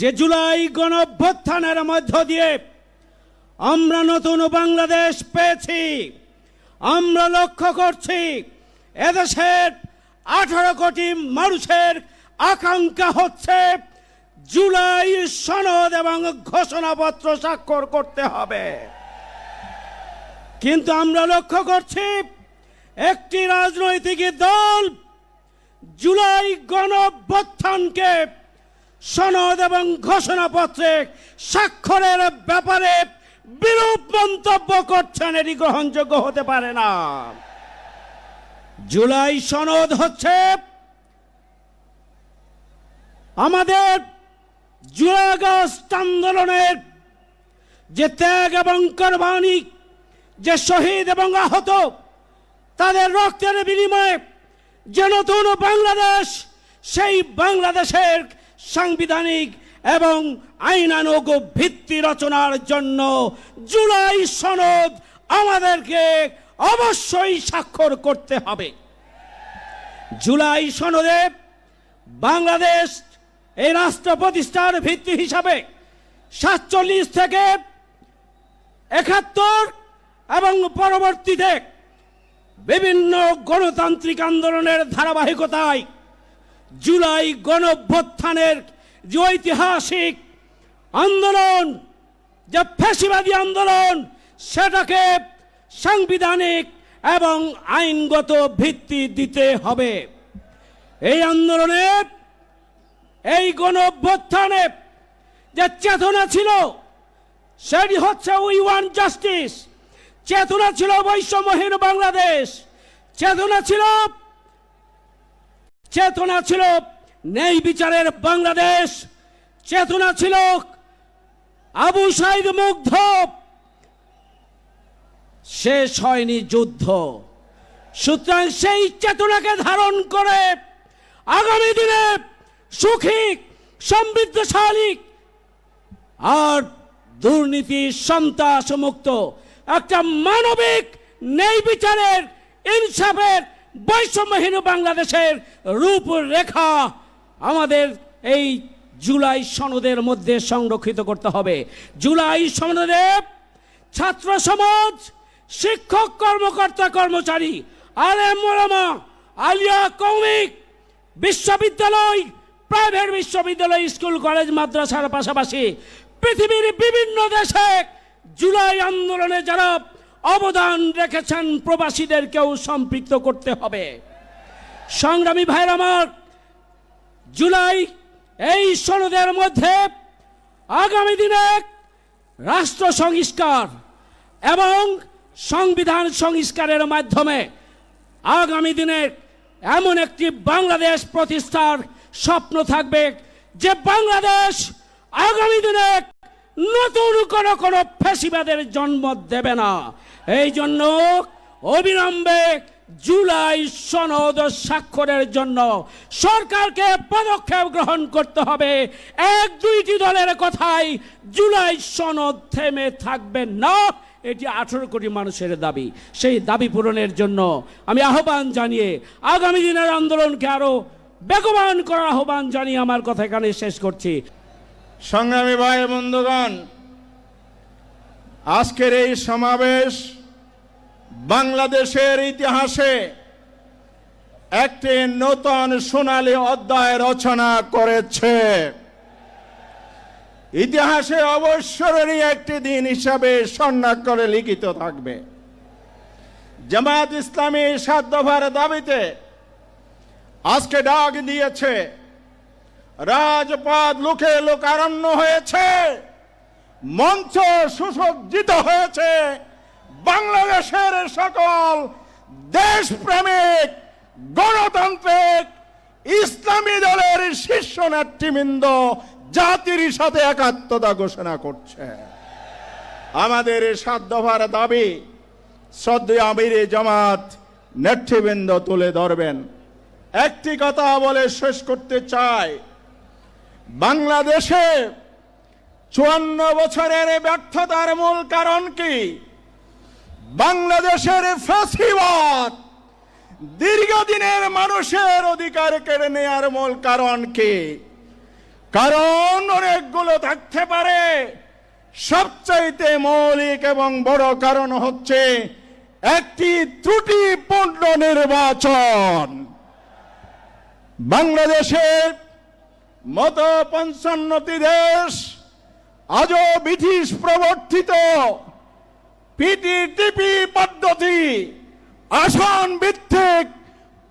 যে জুলাই গণঅভ্যুত্থানের মধ্য দিয়ে আমরা নতুন বাংলাদেশ পেয়েছি, আমরা লক্ষ্য করছি এদেশের আঠারো কোটি মানুষের আকাঙ্ক্ষা হচ্ছে জুলাই সনদ এবং ঘোষণাপত্র স্বাক্ষর করতে হবে। কিন্তু আমরা লক্ষ্য করছি একটি রাজনৈতিক দল জুলাই গণঅভ্যুত্থানকে সনদ এবং ঘোষণাপত্রে স্বাক্ষরের ব্যাপারে বিরূপ মন্তব্য করছেন এটি গ্রহণযোগ্য হতে পারে না। জুলাই সনদ হচ্ছে আমাদের জুলাই আগস্ট আন্দোলনের যে ত্যাগ এবং কোরবানি, যে শহীদ এবং আহত, তাদের রক্তের বিনিময়ে যে নতুন বাংলাদেশ, সেই বাংলাদেশের সাংবিধানিক এবং আইনানুগ ভিত্তি রচনার জন্য জুলাই সনদ আমাদেরকে অবশ্যই স্বাক্ষর করতে হবে। জুলাই সনদে বাংলাদেশ এই রাষ্ট্র প্রতিষ্ঠার ভিত্তি হিসাবে সাতচল্লিশ থেকে একাত্তর এবং পরবর্তীতে বিভিন্ন গণতান্ত্রিক আন্দোলনের ধারাবাহিকতায় জুলাই গণভ্যুত্থানের যে ঐতিহাসিক আন্দোলন, যে ফ্যাসিবাদী আন্দোলন, সেটাকে সাংবিধানিক এবং আইনগত ভিত্তি দিতে হবে। এই আন্দোলনে, এই গণভ্যুত্থানে যে চেতনা ছিল, সেটি হচ্ছে উই ওয়ান জাস্টিস। চেতনা ছিল বৈষম্যহীন বাংলাদেশ। চেতনা ছিল চেতনা ছিল ন্যায় বিচারের বাংলাদেশ। চেতনা ছিল আবু সাইদ মুগ্ধ। শেষ হয়নি যুদ্ধ। সুতরাং সেই চেতনাকে ধারণ করে আগামী দিনে সুখী, সমৃদ্ধশালী আর দুর্নীতি, সন্ত্রাস মুক্ত একটা মানবিক ন্যায় বিচারের ইনসাফের বৈষম্যহীন বাংলাদেশের রূপরেখা আমাদের এই জুলাই সনদের মধ্যে সংরক্ষিত করতে হবে। জুলাই সনদে ছাত্র সমাজ, শিক্ষক, কর্মকর্তা, কর্মচারী, আলেম আলিয়া, কৌমিক, বিশ্ববিদ্যালয়, প্রাইভেট বিশ্ববিদ্যালয়, স্কুল, কলেজ, মাদ্রাসার পাশাপাশি পৃথিবীর বিভিন্ন দেশে জুলাই আন্দোলনে যারা অবদান রেখেছেন প্রবাসীদেরকেও সম্পৃক্ত করতে হবে। সংগ্রামী ভাইর আমার, জুলাই এই সনদের মধ্যে আগামী দিনে রাষ্ট্র সংস্কার এবং সংবিধান সংস্কারের মাধ্যমে আগামী দিনে এমন একটি বাংলাদেশ প্রতিষ্ঠার স্বপ্ন থাকবে যে বাংলাদেশ আগামী দিনে নতুন কোনো কোনো ফেসিবাদের জন্ম দেবে না। এই জন্য অবিলম্বে জুলাই সনদ স্বাক্ষরের জন্য সরকারকে পদক্ষেপ গ্রহণ করতে হবে। এক, দুইটি দলের কথাই জুলাই সনদ থেমে থাকবে না। এটি আঠেরো কোটি মানুষের দাবি। সেই দাবি পূরণের জন্য আমি আহ্বান জানিয়ে আগামী দিনের আন্দোলনকে আরও বেগবান করার আহ্বান জানিয়ে আমার কথা এখানে শেষ করছি। সংগ্রামী ভাই বন্ধুগণ, আজকের এই সমাবেশ বাংলাদেশের ইতিহাসে একটি নতুন সোনালী অধ্যায় রচনা করেছে। ইতিহাসে অবসরেরই একটি দিন হিসাবে করে লিখিত থাকবে। জামাত ইসলামী সাত দফার দাবিতে আজকে ডাক দিয়েছে, রাজপথ লোকে লোকারণ্য হয়েছে, মঞ্চ সুসজ্জিত হয়েছে। বাংলাদেশের সকল দেশপ্রেমিক, গণতান্ত্রিক, ইসলামী দলের শীর্ষ নেতৃবৃন্দ জাতির সাথে একাত্মতা ঘোষণা করছে। আমাদের সাত দফার দাবি, শ্রদ্ধেয় আমির জামাত নেতৃবৃন্দ তুলে ধরবেন। একটি কথা বলে শেষ করতে চাই। বাংলাদেশে চুয়ান্ন বছরের ব্যর্থতার মূল কারণ কি? বাংলাদেশের ফ্যাসিবাদ দীর্ঘদিনের মানুষের অধিকার কেড়ে নেয়ার মূল কারণ কি? কারণ অনেকগুলো থাকতে পারে। সবচাইতে মৌলিক এবং বড় কারণ হচ্ছে একটি ত্রুটিপূর্ণ নির্বাচন। বাংলাদেশের মতো পঞ্চান্নটি দেশ আজও ব্রিটিশ প্রবর্তিত। পিটিটিপি পদ্ধতি, আসন ভিত্তিক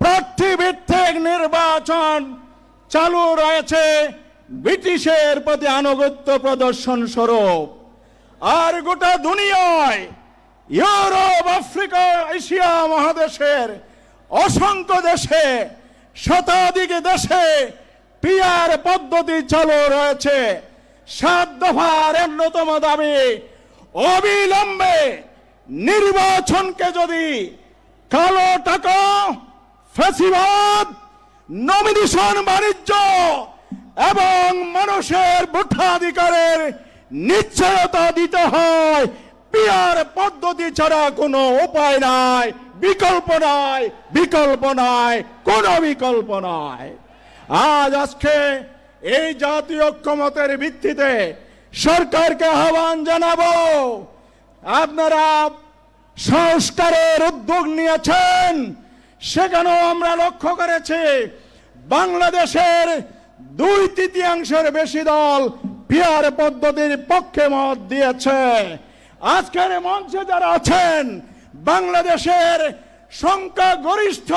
প্রার্থী ভিত্তিক নির্বাচন চালু রয়েছে ব্রিটিশের প্রতি আনুগত্য প্রদর্শন স্বরূপ। আর গোটা দুনিয়ায় ইউরোপ, আফ্রিকা, এশিয়া মহাদেশের অসংখ্য দেশে, শতাধিক দেশে পিয়ার পদ্ধতি চালু রয়েছে। সাত দফার অন্যতম দাবি অবিলম্বে নির্বাচনকে যদি কালো টাকা, ফেসিবাদ, নমিনেশন বাণিজ্য এবং মানুষের ভোটাধিকারের নিশ্চয়তা দিতে হয়, পিয়ার পদ্ধতি ছাড়া কোনো উপায় নাই, বিকল্প নাই বিকল্প নাই, কোনো বিকল্প নাই। আজ আজকে এই জাতীয় ক্ষমতার ভিত্তিতে সরকারকে আহ্বান জানাব। আপনারা সংস্কারের উদ্যোগ নিয়েছেন, সেখানেও আমরা লক্ষ্য করেছি বাংলাদেশের দুই তৃতীয়াংশের বেশি দল পিয়ার পদ্ধতির পক্ষে মত দিয়েছে। আজকের মঞ্চে যারা আছেন, বাংলাদেশের সংখ্যা গরিষ্ঠ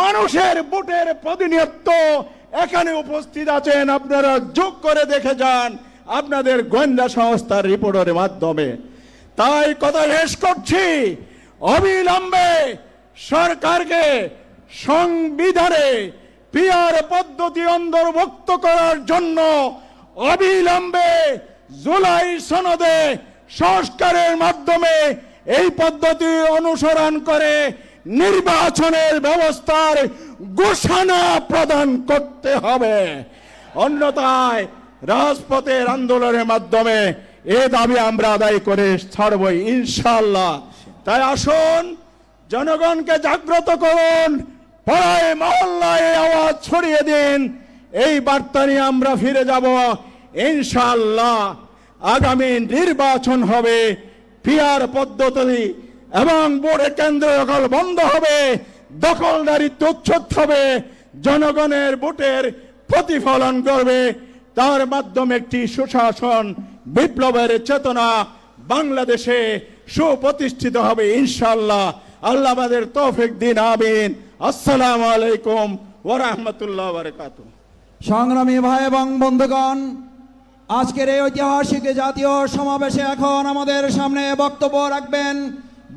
মানুষের ভোটের প্রতিনিধিত্ব এখানে উপস্থিত আছেন, আপনারা যোগ করে দেখে যান। আপনাদের গোয়েন্দা সংস্থার রিপোর্টের মাধ্যমে। তাই কথা শেষ করছি। অবিলম্বে সরকারকে সংবিধানে পিয়ার পদ্ধতি অন্তর্ভুক্ত করার জন্য অবিলম্বে জুলাই সনদে সংস্কারের মাধ্যমে এই পদ্ধতি অনুসরণ করে নির্বাচনের ব্যবস্থার ঘোষণা প্রদান করতে হবে। অন্যথায় রাজপথের আন্দোলনের মাধ্যমে এ দাবি আমরা আদায় করে ছাড়বই ইনশাল্লাহ তাই আসুন, জনগণকে জাগ্রত করুন, পাড়ায় মহল্লায় আওয়াজ ছড়িয়ে দিন, এই বার্তা নিয়ে আমরা ফিরে যাব ইনশাল্লাহ আগামী নির্বাচন হবে পিয়ার পদ্ধতি এবং বোর্ডের কেন্দ্র দখল বন্ধ হবে, দখলদারিত্ব উচ্ছেদ হবে, জনগণের ভোটের প্রতিফলন করবে তার মাধ্যমে একটি সুশাসন, বিপ্লবের চেতনা বাংলাদেশে সুপ্রতিষ্ঠিত হবে ইনশাল্লাহ আল্লাহ আমাদের তৌফিক দিন, আমিন। আসসালামু আলাইকুম ওরহমতুল্লাহ বারকাতুহ। সংগ্রামী ভাই এবং বন্ধুগণ, আজকের এই ঐতিহাসিক জাতীয় সমাবেশে এখন আমাদের সামনে বক্তব্য রাখবেন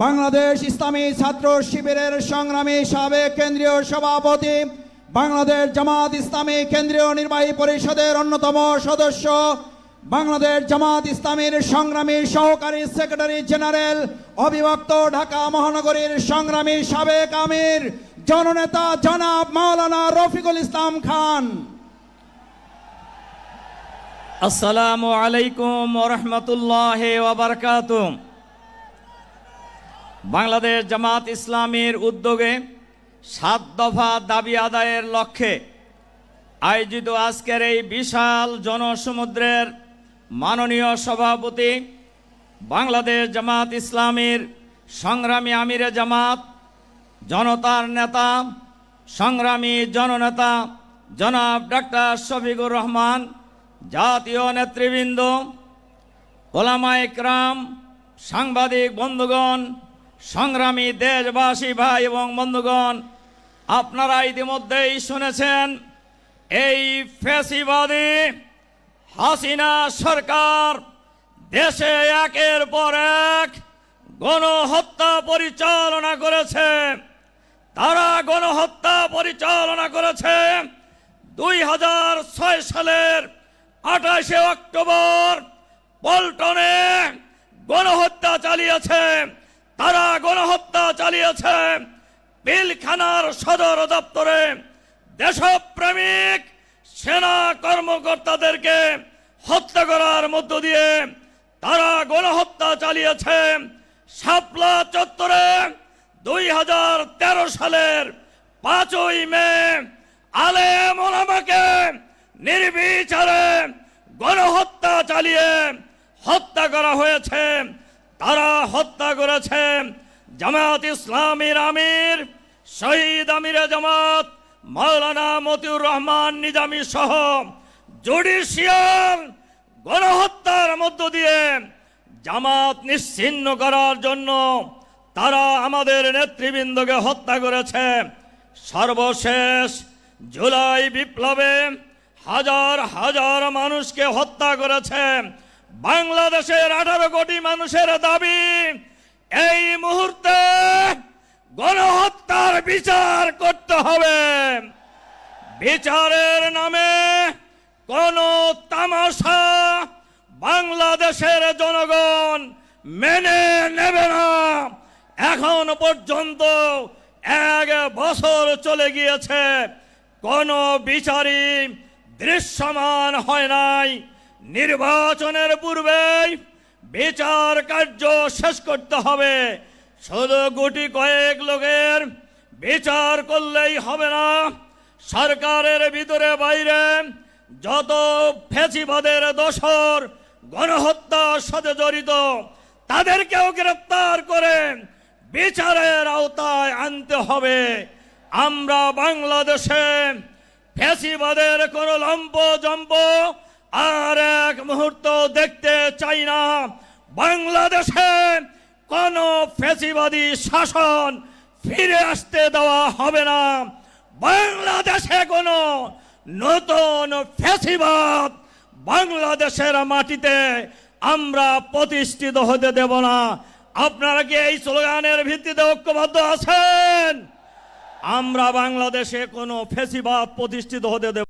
বাংলাদেশ ইসলামী ছাত্র শিবিরের সংগ্রামী সাবেক কেন্দ্রীয় সভাপতি বাংলাদেশ জামাত ইসলামী কেন্দ্রীয় নির্বাহী পরিষদের অন্যতম সদস্য, বাংলাদেশ জামাত ইসলামীর সংগ্রামী সহকারী সেক্রেটারি জেনারেল, অবিভক্ত ঢাকা মহানগরীর সংগ্রামী সাবেক আমির, জননেতা জনাব মাওলানা রফিকুল ইসলাম খান। আসসালামু আলাইকুম ওরহমতুল্লাহ ওবরকাত বাংলাদেশ জামাত ইসলামীর উদ্যোগে সাত দফা দাবি আদায়ের লক্ষ্যে আয়োজিত আজকের এই বিশাল জনসমুদ্রের মাননীয় সভাপতি বাংলাদেশ জামাত ইসলামীর সংগ্রামী আমিরে জামাত, জনতার নেতা, সংগ্রামী জননেতা জনাব ডাক্তার শফিকুর রহমান, জাতীয় নেতৃবৃন্দ, ওলামা ইকরাম, সাংবাদিক বন্ধুগণ, সংগ্রামী দেশবাসী ভাই এবং বন্ধুগণ আপনারা ইতিমধ্যেই শুনেছেন, এই ফেসিবাদী হাসিনা সরকার দেশে একের পর এক গণহত্যা পরিচালনা করেছে। তারা গণহত্যা পরিচালনা করেছে দুই হাজার ছয় সালের আঠাশে অক্টোবর। পল্টনে গণহত্যা চালিয়েছে, তারা গণহত্যা চালিয়েছে। পিলখানার সদর দপ্তরে দেশপ্রেমিক সেনা কর্মকর্তাদেরকে হত্যা করার মধ্য দিয়ে তারা গণহত্যা চালিয়েছে। শাপলা চত্বরে দুই হাজার তেরো সালের পাঁচই মে আলেম ওলামাকে নির্বিচারে গণহত্যা চালিয়ে হত্যা করা হয়েছে। তারা হত্যা করেছে জামাত ইসলামীর আমির শহীদ আমিরে জামাত মাওলানা মতিউর রহমান নিজামী সহ জুডিশিয়াল গণহত্যার মধ্য দিয়ে জামাত নিশ্চিন্ন করার জন্য তারা আমাদের নেতৃবৃন্দকে হত্যা করেছে। সর্বশেষ জুলাই বিপ্লবে হাজার হাজার মানুষকে হত্যা করেছে। বাংলাদেশের আঠারো কোটি মানুষের দাবি এই মুহূর্তে গণহত্যার বিচার করতে হবে। বিচারের নামে কোন তামাশা বাংলাদেশের জনগণ মেনে নেবে না। এখন পর্যন্ত এক বছর চলে গিয়েছে, কোন বিচারই দৃশ্যমান হয় নাই। নির্বাচনের পূর্বেই বিচার কার্য শেষ করতে হবে। শুধু গুটি কয়েক লোকের বিচার করলেই হবে না। সরকারের ভিতরে বাইরে যত ফেসিবাদের দোষর, গণহত্যার সাথে জড়িত, তাদেরকেও গ্রেপ্তার করে বিচারের আওতায় আনতে হবে। আমরা বাংলাদেশে ফেসিবাদের কোন লম্প জম্প আর এক মুহূর্ত দেখতে চাই না। বাংলাদেশে কোন ফেসিবাদী শাসন ফিরে আসতে দেওয়া হবে না। বাংলাদেশে কোনো নতুন ফেসিবাদ বাংলাদেশের মাটিতে আমরা প্রতিষ্ঠিত হতে দেব না। আপনারা কি এই স্লোগানের ভিত্তিতে ঐক্যবদ্ধ আছেন? আমরা বাংলাদেশে কোনো ফেসিবাদ প্রতিষ্ঠিত হতে দেব